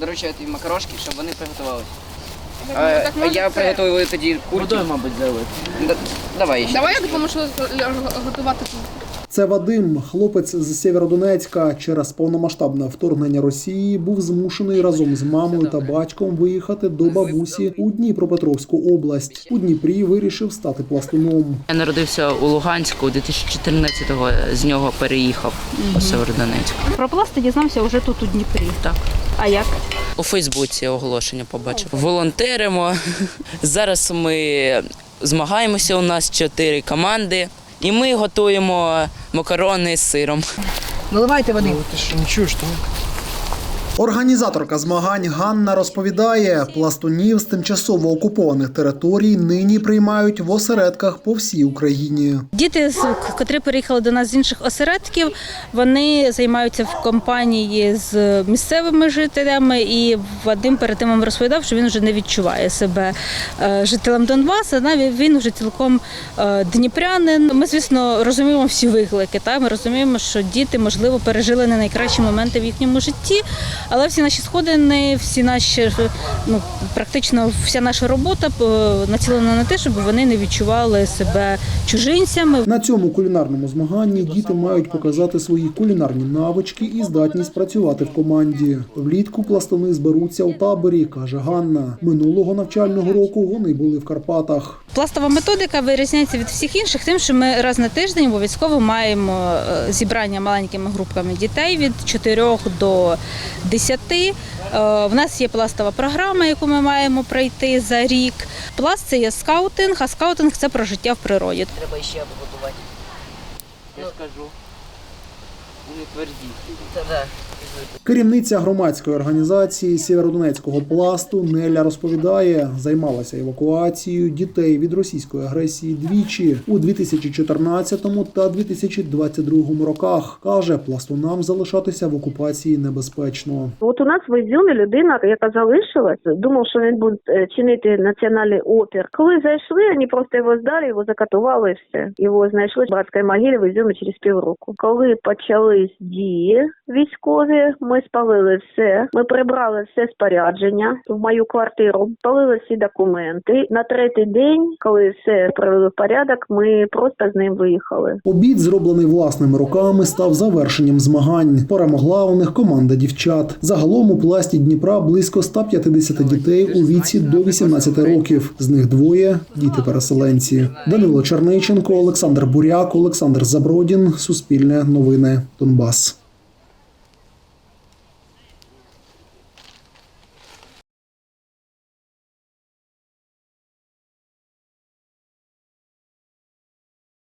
Доручаю тобі макарошки, щоб вони приготувалися. Так, А, так а може я це? приготую тоді. Водою, мабуть, залити. Д- Давай ще. Давай я допоможу г- готувати тут. Це Вадим, хлопець з Сєвєродонецька. Через повномасштабне вторгнення Росії був змушений разом з мамою та батьком виїхати до бабусі у Дніпропетровську область. У Дніпрі вирішив стати пластуном. Я народився у Луганську, 2014-го з нього переїхав у Северодонецьк. Про пласти дізнався вже тут у Дніпрі. Так. А як? У Фейсбуці оголошення побачив. Волонтеримо. Зараз ми змагаємося. У нас чотири команди, і ми готуємо макарони з сиром. Наливайте води. Організаторка змагань Ганна розповідає, пластунів з тимчасово окупованих територій нині приймають в осередках по всій Україні. Діти, котрі переїхали до нас з інших осередків, вони займаються в компанії з місцевими жителями. І Вадим перед тим розповідав, що він вже не відчуває себе е, жителем Донбасу. Навіть він вже цілком е, дніпрянин. Ми, звісно, розуміємо всі виклики. Та ми розуміємо, що діти можливо пережили не найкращі моменти в їхньому житті, але всі наші сходини, всі наші ну практично вся наша робота е, націлена на те, щоб вони не відчували себе чужинцями. На цьому кулінарному змаганні діти мають показати свої кулінарні навички і здатність працювати в команді. Влітку пластуни зберуться у таборі, каже Ганна. Минулого навчального року вони були в Карпатах. Пластова методика вирізняється від всіх інших, тим, що ми раз на тиждень обов'язково маємо е, зібрання маленькими групками дітей від 4 до 10. Е, В нас є пластова програма, яку ми маємо пройти за рік. Пласт це є скаутинг, а скаутинг це про життя в природі. Треба ще обготувати. Я скажу. Не тверді. Керівниця громадської організації Сєвєродонецького пласту Неля розповідає, займалася евакуацією дітей від російської агресії двічі у 2014 та 2022 роках. каже, пластунам залишатися в окупації небезпечно. От у нас в Ізюмі людина, яка залишилась, думав, що він буде е, чинити національний опір. Коли зайшли, вони просто його здали, його закатували і все. Його знайшли в братській могилі в Ізюмі через півроку. Коли почались дії військові, ми спалили все. Ми прибрали все спорядження в мою квартиру, спалили всі документи. На третій день, коли все привели в порядок, ми просто з ним виїхали. Обід, зроблений власними руками, став завершенням змагань. Перемогла у них команда дівчат. Загалом у пласті Дніпра близько 150 дітей у віці до 18 років. З них двоє діти переселенці. Данило Черниченко, Олександр Буряк, Олександр Забродін. Суспільне новини. no boss.